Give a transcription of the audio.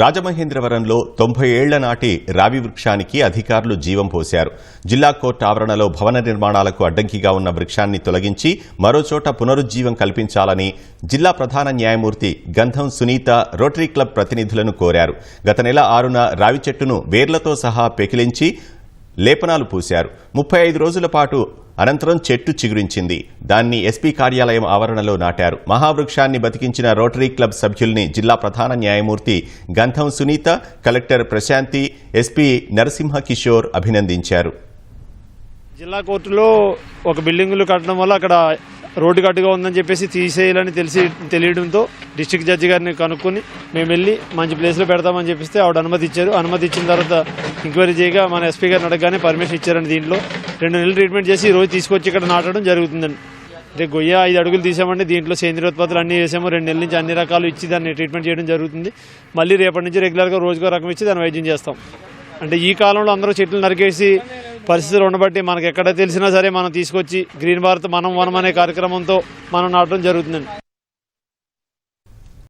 రాజమహేంద్రవరంలో తొంభై ఏళ్ళ నాటి రావి వృక్షానికి అధికారులు జీవం పోశారు. జిల్లా కోర్టు ఆవరణలో భవన నిర్మాణాలకు అడ్డంకిగా ఉన్న వృక్షాన్ని తొలగించి మరోచోట పునరుజ్జీవం కల్పించాలని జిల్లా ప్రధాన న్యాయమూర్తి గంధం సునీత రోటరీ క్లబ్ ప్రతినిధులను కోరారు. గత నెల ఆరున రావి చెట్టును వేర్లతో సహా పెకిలించి లేపనాలు పూశారు. ముప్పై ఐదు రోజుల పాటు అనంతరం చెట్టు చిగురించింది. దాన్ని ఎస్పీ కార్యాలయం ఆవరణలో నాటారు. మహావృక్షాన్ని బతికించిన రోటరీ క్లబ్ సభ్యుల్ని జిల్లా ప్రధాన న్యాయమూర్తి గంధం సునీత కలెక్టర్ ప్రశాంతి ఎస్పీ నరసింహ కిషోర్ అభినందించారు. జిల్లా కోర్టులో ఒక బిల్డింగులు కట్టడం వల్ల అక్కడ రోడ్డు కట్టుగా ఉందని చెప్పేసి తీసేయాలని తెలిసి తెలియడంతో డిస్ట్రిక్ట్ జడ్జి గారిని కనుక్కొని మేము వెళ్ళి మంచి ప్లేస్లో పెడతామని చెప్పిస్తే ఆవిడ అనుమతి ఇచ్చారు. అనుమతి ఇచ్చిన తర్వాత ఎంక్వైరీ చేయగా మన ఎస్పీ గారిని అడగగానే పర్మిషన్ ఇచ్చారండి దీంట్లో. రెండు నెలలు ట్రీట్మెంట్ చేసి ఈ రోజు తీసుకొచ్చి ఇక్కడ నాటడం జరుగుతుందండి. అంటే గొయ్య ఐదు అడుగులు తీసామంటే దీంట్లో సేంద్రియ ఉత్పత్తులు అన్ని వేసాము. రెండు నెలల నుంచి అన్ని రకాలు ఇచ్చి దాన్ని ట్రీట్మెంట్ చేయడం జరుగుతుంది. మళ్ళీ రేపటి నుంచి రెగ్యులర్గా రోజుకో రకం ఇచ్చి దాన్ని వైద్యం చేస్తాం. అంటే ఈ కాలంలో అందరూ చెట్లు నరికేసి పరిస్థితులు ఉండబట్టి మనకు ఎక్కడ తెలిసినా సరే మనం తీసుకొచ్చి గ్రీన్ భారత్ మనం వనం అనే కార్యక్రమంతో మనం నాటడం జరుగుతుందండి.